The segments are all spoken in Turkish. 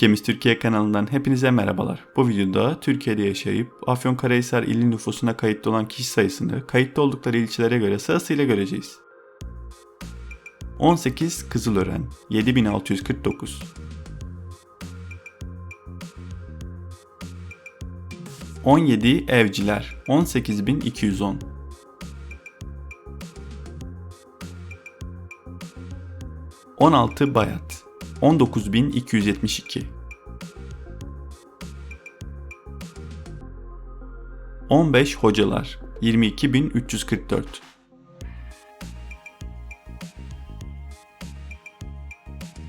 Ülkemiz Türkiye kanalından hepinize merhabalar. Bu videoda Türkiye'de yaşayıp Afyonkarahisar ili nüfusuna kayıtlı olan kişi sayısını kayıtlı oldukları ilçelere göre sırasıyla göreceğiz. 18 Kızılören 7649 17 Evciler 18210 16 Bayat 19272 15 Hocalar 22344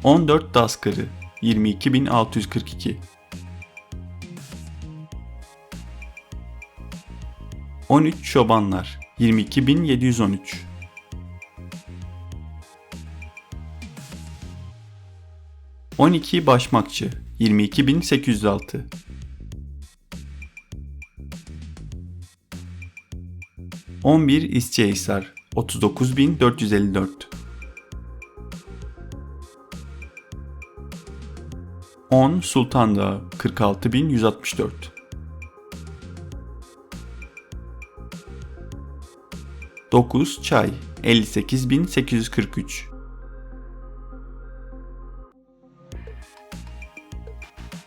14 Daskırı 22642 13 Çobanlar 22713 12 Başmakçı 22806 11 İsçehisar 39454 10 Sultan Dağı 46164 9 Çay 58843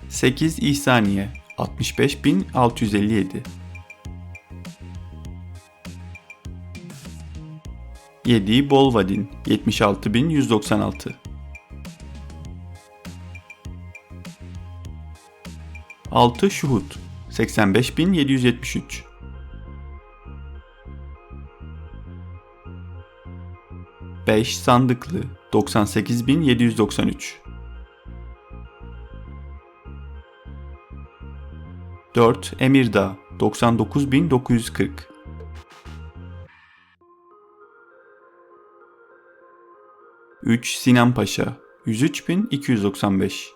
8 İhsaniye 65657 7 Bolvadin 76196 6 Şuhut 85773 5 Sandıklı 98793 4 Emirdağ 99940 3 Sinan Paşa 103295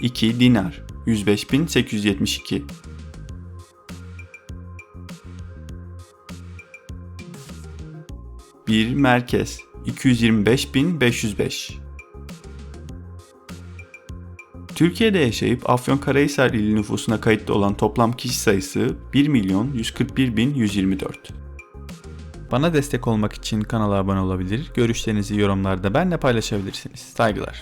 2 Dinar 105872 1 Merkez 225505 Türkiye'de yaşayıp Afyonkarahisar ili nüfusuna kayıtlı olan toplam kişi sayısı 1 milyon 141 bin 124. Bana destek olmak için kanala abone olabilir, görüşlerinizi yorumlarda benimle paylaşabilirsiniz. Saygılar.